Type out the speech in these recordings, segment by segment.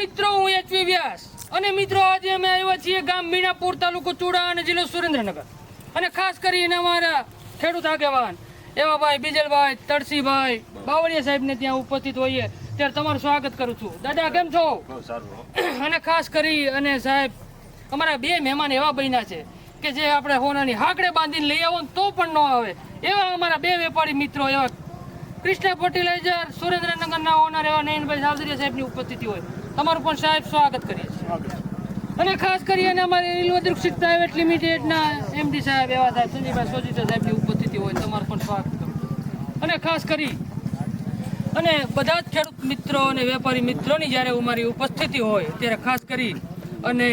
મિત્રો હું એચવી વ્યાસ. અને મિત્રો આજે અમે આવ્યા છીએ ગામ મીણાપુર તાલુકો ચુડા અને જિલ્લો સુરેન્દ્રનગર. અને ખાસ કરીને અમારા ખેડૂત આગેવાન એવા ભાઈ બીજલભાઈ તળસીભાઈ બાવળિયા સાહેબને ત્યાં ઉપસ્થિત હોઈએ. ત્યારે તમારું સ્વાગત કરું છું. દાદા કેમ છો? અને ખાસ કરી અને સાહેબ અમારા બે મહેમાન એવા બન્યા છે કે જે આપણે હોનાની હાકડે બાંધીને લઈ આવો ને તો પણ ન આવે. એવા અમારા બે વેપારી મિત્રો એવા કૃષ્ણ ફર્ટિલાઇઝર સુરેન્દ્રનગરના ઓનર એવા નયનભાઈ સાવદરિયા સાહેબની ઉપસ્થિતિ હોય. તમારું પણ સાહેબ સ્વાગત કરીએ છીએ. અને ખાસ કરીને અમારે ઇલવદૃક્ષિત પ્રાઇવેટ લિમિટેડના એમડી સાહેબ એવા સાહેબ સંજયભાઈ સોજીતા સાહેબની ઉપસ્થિતિ હોય તમારું પણ સ્વાગત કરું અને ખાસ કરી, અને બધા જ ખેડૂત મિત્રો અને વેપારી મિત્રોની જ્યારે મારી ઉપસ્થિતિ હોય ત્યારે ખાસ કરી અને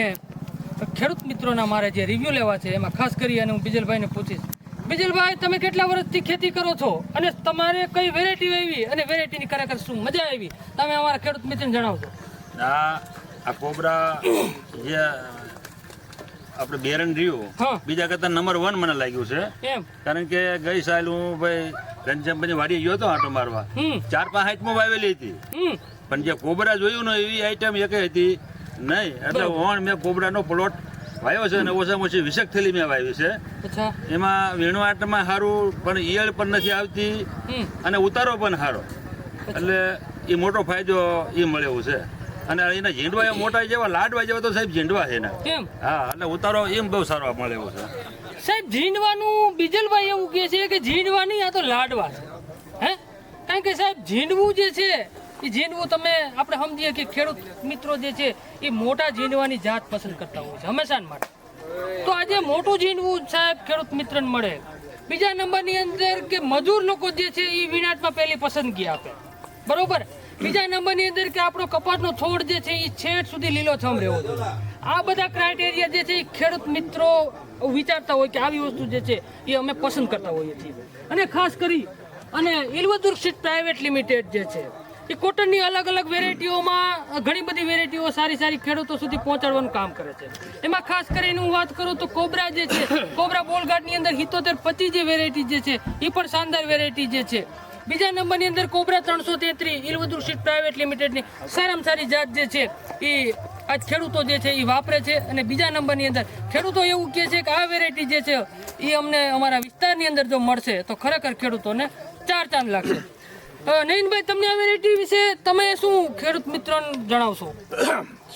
ખેડૂત મિત્રોના મારે જે રિવ્યૂ લેવા છે એમાં ખાસ કરી અને હું બીજલભાઈને પૂછીશ. બીજલભાઈ, તમે કેટલા વર્ષથી ખેતી કરો છો? અને તમારે કઈ વેરાયટી આવી અને વેરાયટીની ખરેખર શું મજા આવી? તમે અમારા ખેડૂત મિત્રને જણાવજો. આ આ કોબરા જે આપણે બેરન રહ્યું બીજા કરતા નંબર વન મને લાગ્યું છે. કારણ કે ગઈ સાલ હું ભાઈ ઘનશ્યામભાઈ વાડી ગયો હતો આટો મારવા. ચાર પાંચ આઈટમો વાવેલી હતી. પણ જે કોબરા જોયું ને એવી આઈટમ એક હતી નહીં. એટલે ઓણ મેં કોબરાનો પ્લોટ વાવ્યો છે અને ઓછામાં ઓછી વિશેક થેલી મેં વાવી છે. એમાં વીણવાટમાં સારું પણ ઈયળ પણ નથી આવતી અને ઉતારો પણ સારો એટલે એ મોટો ફાયદો એ મળ્યો છે. અને એના ઝીંડવા મોટા જેવા લાડવા જેવા તો સાહેબ ઝીંડવા છે એના. કેમ? હા એટલે ઉતારો એમ બહુ સારો મળે એવું છે. સાહેબ ઝીંડવાનું બીજલભાઈ એવું કહે છે કે ઝીંડવા નહીં આ તો લાડવા છે. હે? કારણ કે સાહેબ ઝીંડવું જે છે એ ઝીંડવું તમે આપણે સમજીએ કે ખેડૂત મિત્રો જે છે એ મોટા ઝીંડવાની જાત પસંદ કરતા હોય છે હંમેશા માટે. તો આજે મોટું ઝીંડવું સાહેબ ખેડૂત મિત્રને મળે. બીજા નંબરની અંદર કે મજૂર લોકો જે છે એ વિનાટમાં પહેલી પસંદગી આપે. બરોબર? બીજા નંબરની અંદર કે આપણો કપાસનો છોડ જે છે એ છેડ સુધી લીલોછમ રહેવો જોઈએ. આ બધા ક્રાઇટેરિયા જે છે એ ખેડૂત મિત્રો વિચારતા હોય કે આવી વસ્તુ જે છે એ અમે પસંદ કરતા હોઈએ છીએ. અને ખાસ કરી અને ઇલવદુર સીટ પ્રાઇવેટ લિમિટેડ જે છે એ કોટનની અલગ અલગ વેરાયટીઓમાં ઘણી બધી વેરાયટીઓ સારી સારી ખેડૂતો સુધી પહોંચાડવાનું કામ કરે છે. એમાં ખાસ કરીને હું વાત કરું તો કોબરા જે છે, કોબરા બોલગાર્ડની અંદર હિતોતેર પચીસ જે વેરાયટી જે છે એ પણ શાનદાર વેરાયટી જે છે. બીજા નંબરની અંદર કોબરા ત્રણસો તેત્રીસ ઇલવદુર સીટ પ્રાઇવેટ લિમિટેડની સારામાં સારી જાત જે છે એ આજ ખેડૂતો જે છે એ વાપરે છે. અને બીજા નંબરની અંદર ખેડૂતો એવું કહે છે કે આ વેરાયટી જે છે એ અમને અમારા વિસ્તારની અંદર જો મળશે, તો ખરેખર ખેડૂતોને ચાર ચાંદ લાગશે. નયનભાઈ તમને આ વેરાયટી વિશે તમે શું ખેડૂત મિત્રોને જણાવશો?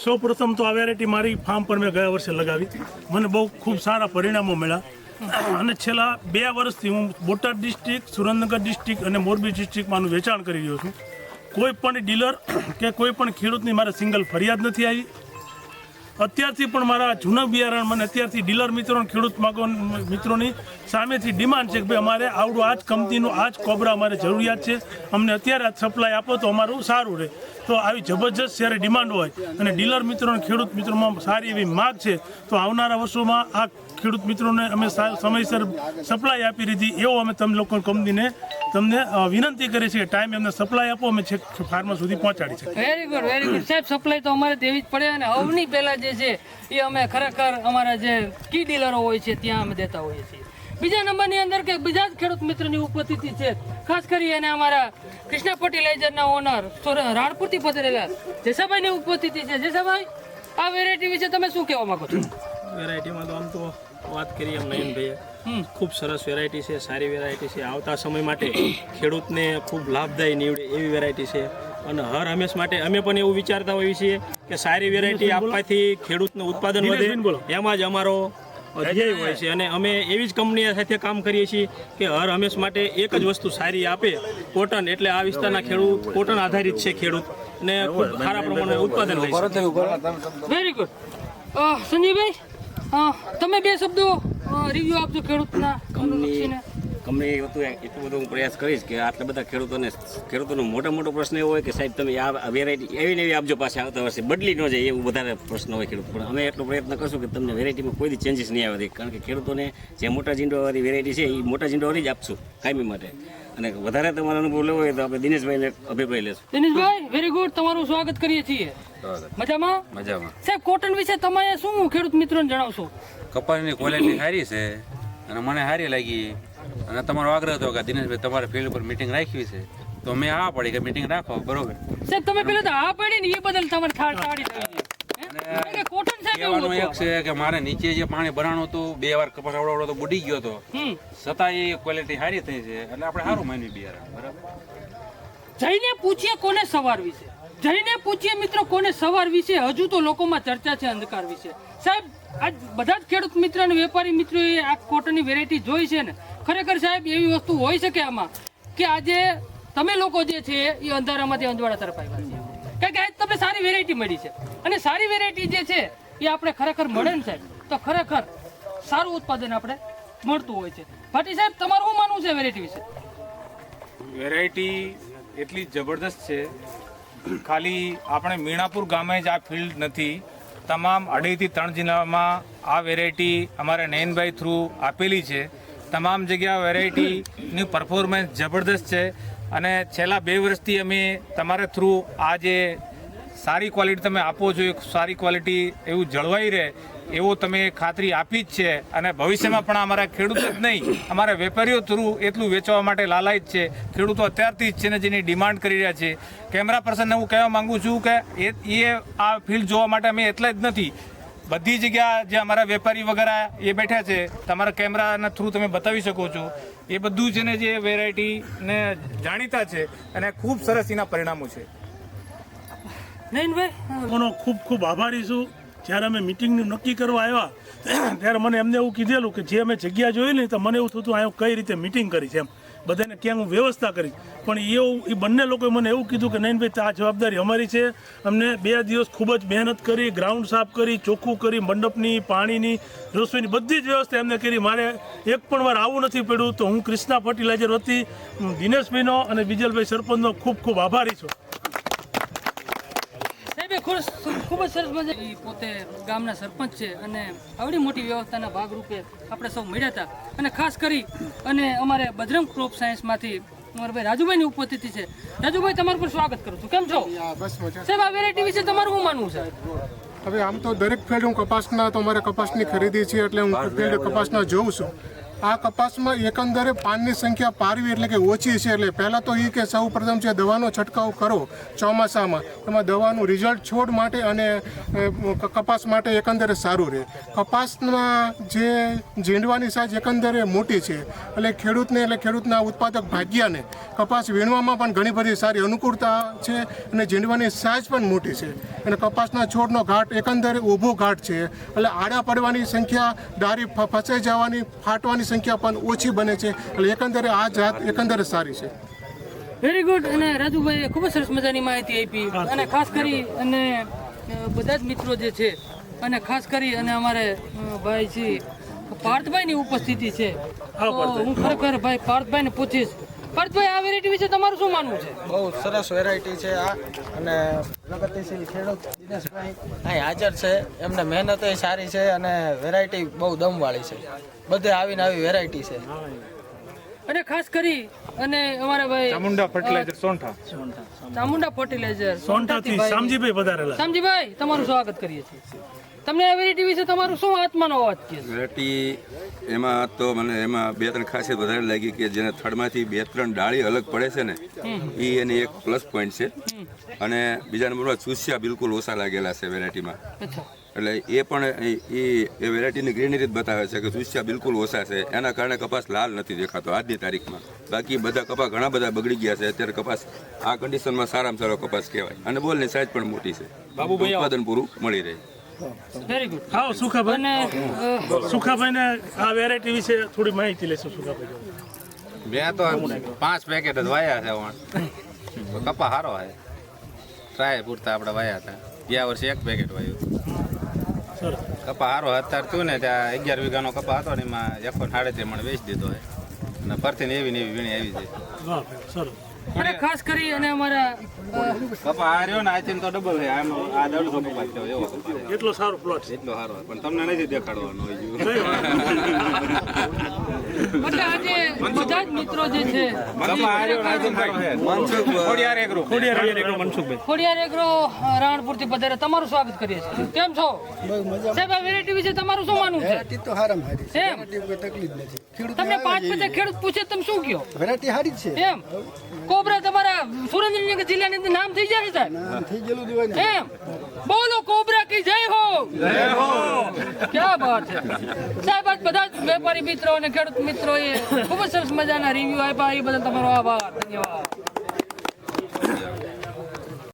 સૌ પ્રથમ તો આ વેરાયટી મારી ફાર્મ પર મેં ગયા વર્ષે લગાવી. મને બહુ ખૂબ સારા પરિણામો મળ્યા. અને છેલ્લા બે વર્ષથી હું બોટાદ ડિસ્ટ્રિક્ટ, સુરેન્દ્રનગર ડિસ્ટ્રિક્ટ અને મોરબી ડિસ્ટ્રિક્ટમાં વેચાણ કરી રહ્યો છું. કોઈ પણ ડીલર કે કોઈ પણ ખેડૂતની મારે સિંગલ ફરિયાદ નથી આવી. અત્યારથી પણ મારા જૂના બિયારણ મને અત્યારથી ડીલર મિત્રો ખેડૂત માગો મિત્રોની સામેથી ડિમાન્ડ છે કે ભાઈ અમારે આવડું આ જ કંપનીનું આ જ કોબરા અમારે જરૂરિયાત છે. અમને અત્યારે આ સપ્લાય આપો તો અમારું સારું રહે. તો આવી જબરજસ્ત જ્યારે ડિમાન્ડ હોય અને ડીલર મિત્રો ખેડૂત મિત્રોમાં સારી એવી માગ છે, તો આવનારા વર્ષોમાં આ ખેડૂત મિત્રોને અમે સમયસર સપ્લાય આપી દીધી. એવો અમે તમે લોકો કંપનીને તમને વિનંતી કરી છે ટાઈમ એમને સપ્લાય આપો, અમે છેક ફાર્મર સુધી પહોંચાડી છે વેરી ગુડ વેરી ગુડ સાહેબ, સપ્લાય તો અમારે દેવી જ પડે અને હવની પહેલાં જે છે, એ અમે ખરેખર અમારા જે કી ડીલરો હોય છે, ત્યાં અમે દેતા હોઈએ છીએ. બીજા નંબરની અંદર કે બીજા જ ખેડૂત મિત્રની ઉપસ્થિતિ છે. ખાસ કરી અને અમારા કૃષ્ણા ફર્ટિલાઇઝરના ઓનર રાણપુરથી પધરેલા જેસાભાઈની ઉપસ્થિતિ છે. જેસાભાઈ, આ વેરાયટી વિશે તમે શું કહેવા માંગો છો? વેરાયટીમાં તો આમ તો વાત કરીએ એમ નયનભાઈએ ખૂબ સરસ વેરાયટી છે સારી વેરાયટી છે. આવતા સમય માટે ખેડૂતને ખૂબ લાભદાયી નીવડે એવી વેરાયટી છે. અને હર હંમેશ માટે અમે પણ એવું વિચારતા હોઈએ છીએ કે સારી વેરાયટી આપવાથી ખેડૂતનું ઉત્પાદન વધે. એમાં જ અમારો ધ્યેય હોય છે. અને અમે એવી જ કંપની સાથે કામ કરીએ છીએ કે હર હંમેશ માટે એક જ વસ્તુ સારી આપે. કોટન એટલે આ વિસ્તારના ખેડૂત કોટન આધારિત છે ખેડૂત. ને ખૂબ સારા પ્રમાણે ઉત્પાદન હોય વેરી ગુડ સંજયભાઈ? તમે બે શબ્દો રિવ્યુ આપજો ખેડૂતના લક્ષીને. કંપની હતું એટલું બધું હું પ્રયાસ કરીશ કે આટલા બધા ખેડૂતોને ખેડૂતોનો મોટો મોટો પ્રશ્ન એવો હોય કે સાહેબ તમે આ વેરાયટી એવી ને એવી આપજો પાસે આવતા વર્ષે. બદલી ન જાય એવું વધારે પ્રશ્ન હોય ખેડૂત. પણ અમે એટલો પ્રયત્ન કરશું કે તમને વેરાયટીમાં કોઈ ચેન્જીસ નહીં આવે. કારણ કે ખેડૂતોને જે મોટા જીંડોવાળી વેરાયટી છે એ મોટા જીંડોવાળી જ આપશું કાયમી માટે. અને વધારે તમારો અનુભવ લેવો હોય તો આપણે દિનેશભાઈને અભિપ્રાય લેશું. દિનેશભાઈ વેરી ગુડ તમારું સ્વાગત કરીએ છીએ. મજામાં? મજામાં. સાહેબ કોટન વિશે તમારે શું ખેડૂત મિત્રોને જણાવશો? કપાસની ક્વોલિટી સારી છે અને મને સારી લાગી. અને તમારો આગ્રહ હતો કે દિનેશભાઈ તમારે ફિલ્ડ ઉપર મિટિંગ રાખવી છે. તો મેં હા પડી કે મીટિંગ રાખો બરોબર. સાહેબ તમે પેલા તો હા પડી ને એ બદલ તમારે થાળ? કે કોટન કહેવાનું એક છે કે મારે નીચે જે પાણી ભરાણું હતું બે વાર કપાસ આવડો તો બુડી ગયો હતો. છતાં એ ક્વોલિટી સારી થઈ છે. એટલે આપણે સારું માન્યું બિયારણ બરાબર? જઈને પૂછીએ કોને સવાર વિશે જઈને પૂછીએ મિત્રો, કોને સવાર વિશે? હજુ તો લોકોમાં ચર્ચા છે અંધકાર વિશે. સાહેબ, આજ બધા જ ખેડૂત મિત્ર અને વેપારી મિત્રોએ આ કોટનની વેરાયટી જોઈ છે ને? ખરેખર સાહેબ, એવી વસ્તુ હોઈ શકે આમાં? કે આજે તમે લોકો જે છે, એ અંધારામાંથી અંજવાળા તરફ આવ્યા છે. કારણ કે આજ તમને સારી વેરાયટી મળી છે. અને સારી વેરાયટી જે છે, એ આપણે ખરેખર મળે ને સાહેબ, તો ખરેખર સારું ઉત્પાદન આપણે મળતું હોય છે. ભાટી સાહેબ, તમારું શું માનવું છે વેરાયટી વિશે? વેરાયટી એટલી જબરદસ્ત છે ખાલી આપણે મીણાપુર ગામે જ આ ફિલ્ડ નથી. તમામ અઢીથી ત્રણ જિલ્લામાં આ વેરાયટી અમારા નયનભાઈ થ્રુ આપેલી છે. તમામ જગ્યા વેરાયટીની પરફોર્મન્સ જબરદસ્ત છે. અને છેલ્લા બે વર્ષથી અમે તમારા થ્રુ આ જે સારી ક્વોલિટી તમે આપો છો સારી ક્વોલિટી એવું જળવાઈ રહે, એવો તમે ખાતરી આપી જ છે. અને ભવિષ્યમાં પણ અમારા ખેડૂતો જ નહીં, અમારા વેપારીઓ થ્રુ એટલું વેચવા માટે લાલાયત છે. ખેડૂતો અત્યારથી જ છે ને જેની ડિમાન્ડ કરી રહ્યા છે. કેમેરા પર્સનને હું કહેવા માંગુ છું કે એ એ આ ફિલ્ડ જોવા માટે અમે એટલા જ નથી. બધી જગ્યા જે અમારા વેપારી વગેરે એ બેઠા છે, તમારા કેમેરાના થ્રુ તમે બતાવી શકો છો. એ બધું છે ને જે વેરાયટીને જાણીતા છે, અને ખૂબ સરસ એના પરિણામો છે. નયનભાઈ લોકોનો ખૂબ ખૂબ આભારી છું. જ્યારે અમે મિટિંગનું નક્કી કરવા આવ્યા, ત્યારે મને એમને એવું કીધેલું કે જે અમે જગ્યા જોઈ ને તો મને એવું થતું અહીંયા કઈ રીતે મિટિંગ કરી છે એમ. બધાને ક્યાં હું વ્યવસ્થા કરી પણ એવું, એ બંને લોકોએ મને એવું કીધું કે નયનભાઈ આ જવાબદારી અમારી છે. અમને બે દિવસ ખૂબ જ મહેનત કરી ગ્રાઉન્ડ સાફ કરી, ચોખ્ખું કરી, મંડપની, પાણીની, રસોઈની બધી જ વ્યવસ્થા એમને કરી. મારે એક પણ વાર આવું નથી પડ્યું, તો હું ક્રિષ્ના ફર્ટિલાઇઝર વતી દિનેશભાઈનો અને બીજલભાઈ સરપંચનો ખૂબ ખૂબ આભારી છું. ખુશ ખૂબ જ સરસ મજા એ પોતે ગામના સરપંચ છે અને આવડી મોટી વ્યવસ્થાના ભાગરૂપે આપણે સૌ મળ્યા હતા. અને ખાસ કરી અને અમારે બજરંગ ક્રોપ સાયન્સમાંથી અમારા ભાઈ રાજુભાઈની ઉપસ્થિતિ છે. રાજુભાઈ તમારું પણ સ્વાગત કરું છું. કેમ છો? બસ સાહેબ આ વેરાયટી વિશે તમારું શું માનવું છે? હવે આમ તો દરેક ફિલ્ડ હું કપાસના તો મારે કપાસની ખરીદી છે એટલે હું ફિલ્ડ કપાસના જોઉં છું. આ કપાસમાં એકંદરે પાનની સંખ્યા પારવી એટલે કે ઓછી છે એટલે પહેલાં તો એ કે સૌ પ્રથમ છે દવાનો છંટકાવ કરો ચોમાસામાં. એમાં દવાનું રિઝલ્ટ છોડ માટે અને કપાસ માટે એકંદરે સારું રહે. કપાસમાં જે ઝીંડવાની સાઇઝ એકંદરે મોટી છે એટલે ખેડૂતને એટલે ખેડૂતના ઉત્પાદક ભાગ્યાને કપાસ વીણવામાં પણ ઘણી બધી સારી અનુકૂળતા છે અને ઝીંડવાની સાઇઝ પણ મોટી છે. અને કપાસના છોડનો ઘાટ એકંદરે ઊભો ઘાટ છે. એટલે આડા પડવાની સંખ્યા, ડારી ફસાઈ જવાની, ફાટવાની સંખ્યા પણ ઓછી બને છે. એટલે એકંદરે આ જાત એકંદરે સારી છે. વેરી ગુડ અને રાજુભાઈએ ખૂબ જ સરસ મજાની માહિતી આપી. અને ખાસ કરી અને બધા જ મિત્રો જે છે અને ખાસ કરી અને અમારે ભાઈજી ભાઈ શ્રી પાર્થભાઈની ઉપસ્થિતિ છે. હું ખરેખર ભાઈ પાર્થભાઈને પૂછીશ પાર્થભાઈ આ વેરાયટી વિશે તમારું શું માનવું છે? બહુ સરસ વેરાયટી છે આ. અને પ્રગતિશીલ ખેડૂત અહીં હાજર છે. એમને મહેનત સારી છે અને વેરાયટી બહુ દમવાળી છે. બધે આવીને આવી વેરાયટી છે. અને ખાસ કરી અને અમારા ભાઈ ચામુંડા ફર્ટિલાઇઝર સોંઠા ચામુંડા ફર્ટિલાઇઝર સોનટાથી શામજીભાઈ પધારેલા શામજીભાઈ તમારું સ્વાગત કરીએ છીએ. તમને આ વેરાયટી વિશે તમારું શું આત્માનો અવાજ છે? વેરાયટી એમાં તો મને એમાં બે ત્રણ ખાસિયત વધારે લાગી કે જેને થડમાંથી બે ત્રણ ડાળી અલગ પડે છે ને એ એની એક પ્લસ પોઈન્ટ છે. અને બીજા નંબરમાં ચૂસ્યા બિલકુલ ઓછા લાગેલા છે વેરાયટીમાં એટલે એ પણ એ એ વેરાયટીની ગ્રીનરી જ બતાવે છે કે ચૂસ્યા બિલકુલ ઓછા છે. એના કારણે કપાસ લાલ નથી દેખાતો આજની તારીખમાં. બાકી બધા કપાસ ઘણા બધા બગડી ગયા છે. અત્યારે કપાસ આ કન્ડિશનમાં સારામાં સારો કપાસ કહેવાય. અને બોલની સાઈઝ પણ મોટી છે. ઉત્પાદન પૂરું મળી રહે. વેરી ગુડ આવો સુખાભાઈ. અને સુખાભાઈને આ વેરાયટી વિશે થોડી માહિતી લેશું સુખાભાઈ મેં તો પાંચ પેકેટ જ વાયા છે વણ કપા સારો છે ટ્રાય પૂરતા આપણે વાયા હતા ગયા વર્ષે એક પેકેટ વાયું. કપા સારો અત્યારે થયું ને ત્યાં અગિયાર વીઘાનો કપા હતો ને એમાં એકસો સાડત્રીસ મણ વેચી દીધો છે અને ફરતી ને એવી ને એવી વીણી આવી જાય અને ખાસ કરી અને અમારા કપા આર્યો ને આથી તો ડબલ છે. આમ આ દોઢસો કપા છે એવો એટલો સારો પ્લોટ છે. એટલો સારો. પણ તમને નથી દેખાડવાનો હોય એટલે આજે બધા જ મિત્રો જે છે ખોડિયાર એગ્રો રાણપુરથી પધારે તમારું સ્વાગત કરીએ છીએ. કેમ છો? સાહેબ આ વેરાયટી વિશે તમારું શું માનવું છે? તો હારામ હારી એમ? તકલીફ નથી. તમને પાંચ પચાસ ખેડૂત પૂછે તમે શું કહો? વેરાયટી હારી છે. એમ? કોબરા તમારા સુરેન્દ્રનગર જિલ્લાની અંદર નામ થઈ જાય સાહેબ? થઈ ગયેલું જ એમ? બોલો કોબરા કી જય હો! જય હો! ક્યાં વાત છે? સાહેબ આજ બધા જ વેપારી મિત્રો અને ખેડૂત મિત્રો એ ખૂબ જ સરસ મજાના રિવ્યુ આપ્યા. એ બદલ તમારો આભાર. ધન્યવાદ.